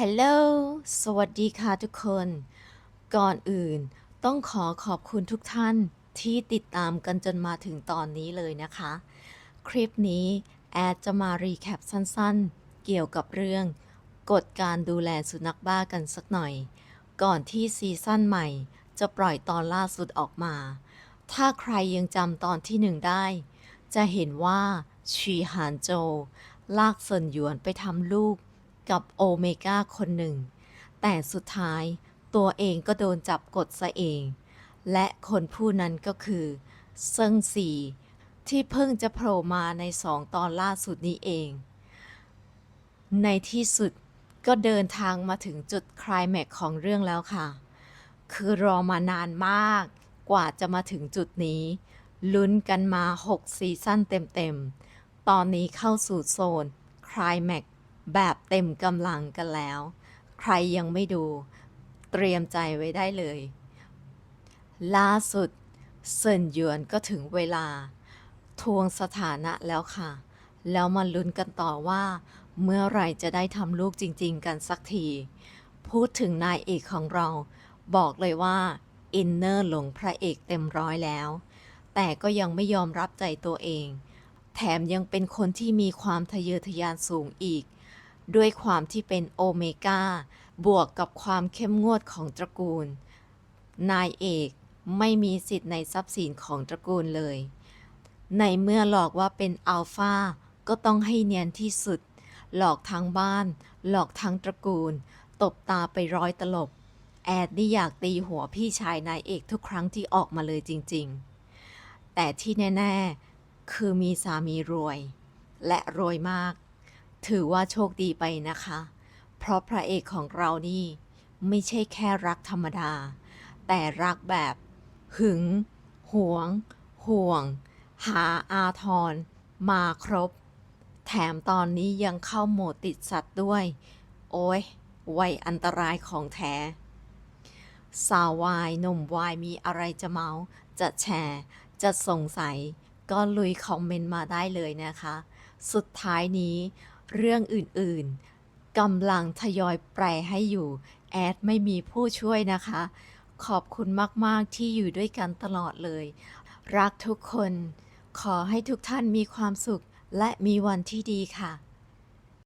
ฮัลโหล สวัสดีค่ะทุกคน ก่อนอื่นต้องขอขอบคุณทุกท่านที่ติดตามกันจนมาถึงตอนนี้เลยนะคะ คลิปนี้แอดจะมารีแคปสั้นๆ เกี่ยวกับเรื่อง กฎการดูแลสุนัขบ้ากันสักหน่อย ก่อนที่ซีซั่นใหม่ จะปล่อยตอนล่าสุดออกมา ถ้าใครยังจำตอนที่หนึ่งได้ จะเห็นว่าชีหานโจ ลากเซินหยวนไปทำลูก กับโอเมก้าคนหนึ่ง แต่สุดท้ายตัวเองก็โดนจับกดซะเอง และคนผู้นั้นก็คือเซิงซีที่เพิ่งจะโผล่มาในสองตอนล่าสุดนี้เอง ในที่สุดก็เดินทางมาถึงจุดคลายแม็กของเรื่องแล้วค่ะ คือรอมานานมากกว่าจะมาถึงจุดนี้ ลุ้นกันมา 6 ซีซั่นเต็มๆ ตอนนี้เข้าสู่โซนคลายแม็ก แบบเต็มกำลังกันแล้ว ใครยังไม่ดู เตรียมใจไว้ได้เลย ล่าสุดเซินหยวนก็ถึงเวลา ทวงสถานะแล้วค่ะ แล้วมาลุ้นกันต่อว่า เมื่อไหรจะได้ทำลูกจริง ๆ กันสักที พูดถึงนายเอกของเรา บอกเลยว่า อินเนอร์หลงพระเอกเต็มร้อยแล้ว แต่ก็ยังไม่ยอมรับใจตัวเอง แถมยังเป็นคนที่มีความทะเยอทะยานสูงอีก ด้วยความที่เป็นโอเมก้าบวกกับความเข้มงวดของตระกูล นายเอกไม่มีสิทธิ์ในทรัพย์สินของตระกูลเลย ในเมื่อหลอกว่าเป็นอัลฟาก็ต้องให้เนียนที่สุด หลอกทั้งบ้าน หลอกทั้งตระกูล ตบตาไปร้อยตลบ แอดนี่อยากตีหัวพี่ชายนายเอกทุกครั้งที่ออกมาเลยจริงๆ แต่ที่แน่ ๆ คือมีสามีรวย และรวยมาก ถือว่าโชคดีไปนะคะ เพราะพระเอกของเรานี่ไม่ใช่แค่รักธรรมดา แต่รักแบบ หึง หวง ห่วง หาอาทร มาครบ แถมตอนนี้ยังเข้าโหมดติดสัตว์ด้วย โอ้ยวัยอันตรายของแท้ สาววายหนุ่มวายมีอะไรจะเมา จะแชร์ จะสงสัย ก็ลุยคอมเมนต์มาได้เลยนะคะ สุดท้ายนี้ เรื่องอื่นๆกำลังทยอยแปลให้อยู่ แอดไม่มีผู้ช่วยนะคะ ขอบคุณมากๆที่อยู่ด้วยกันตลอดเลย รักทุกคน ขอให้ทุกท่านมีความสุขและมีวันที่ดีค่ะ